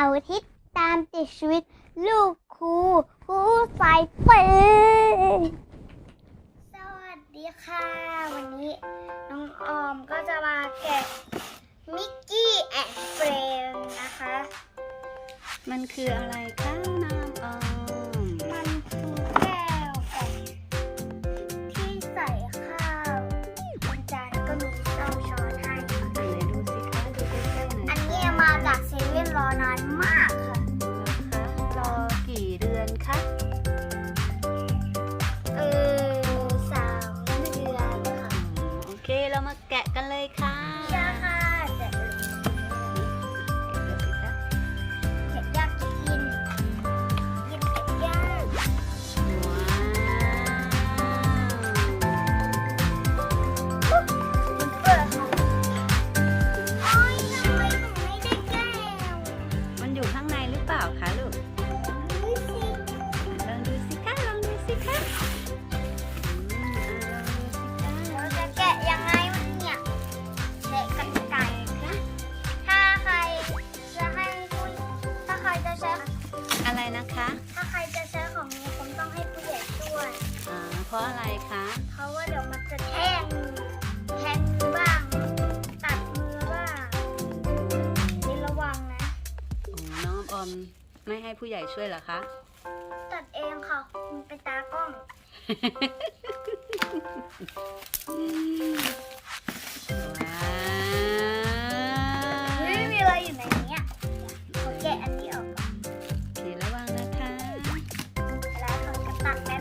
าร์อาทิตย์ตามติดชีวิต ลูกครูผู้สายเปย์สวัสดีค่ะ วันนี้น้องออมก็จะมาแกะมิกกี้แอนเฟรมนะคะ มันคืออะไรคะน้ำออม คะอืมอ่าลองดูสิคะเราจะแกะยังไงวะเนี่ยเละกันไก่นะถ้าใครจะให้ผู้ถ้าใครจะใช้อะไรนะคะ ถ้าใครจะใช้ของนี้คงต้องให้ผู้ใหญ่ช่วย อ่า เพราะอะไรคะ ไม่ให้ผู้ใหญ่ช่วยเหรอคะ ตัดเองค่ะมันเป็นตากล้อง ว้าวเฮ้ยมีอะไรอยู่ในนี้อะขอแกะอันนี้ออกก่อนโอเคระวังนะคะ แล้วเขาจะตัดแป๊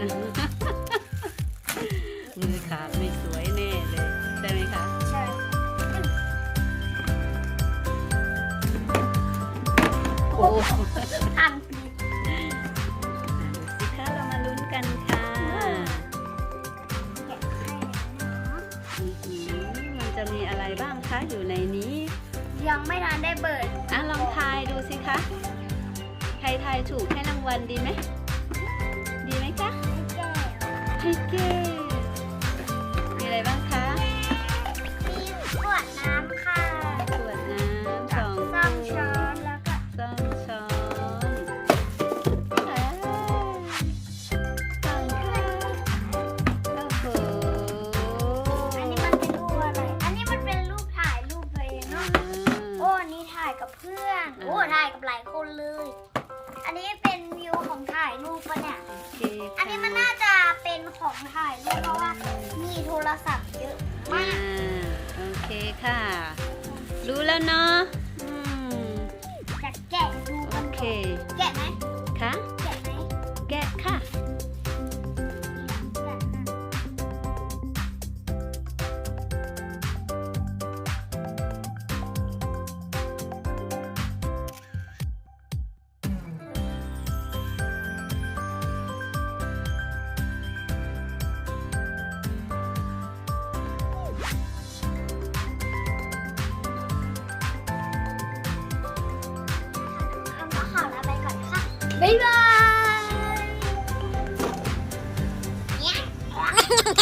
มือขาดไม่สวยแน่เลยใช่ไหมคะ ใช่โอ้ทันดูสิคะเรามาลุ้นกันค่ะแกะให้นะอื้อหือมันจะมีอะไรบ้างคะอยู่ในนี้ ยังไม่ทันได้เปิดอะลองทายดูสิคะ ใครทายถูกให้รางวัลดีไหม ให้เก้มีอะไรบ้างคะมีขวดน้ำค่ะขวดน้ำสองซ่อมขวช้อดนแล้วก็ซ่อมช้อนอ่าสองค่ะโอ้โหอันนี้มันเป็นรูปอะไร อันนี้มันเป็นรูปถ่ายรูปตัวเองเนาะ โอ้อันนี้ถ่ายกับเพื่อน โอ้ถ่ายกับหลายคนเลย อันนี้เป็นวิวของถ่ายรูปปะเนี่ย โอเคอันนี้มันน่าจะเป็น ของถ่ายรูปเพราะว่ามีโทรศัพท์เยอะอ่ามาก โอเคค่ะ รู้แล้วเนาะอืม จะแกะดูโอกันเคแกะไหม คำ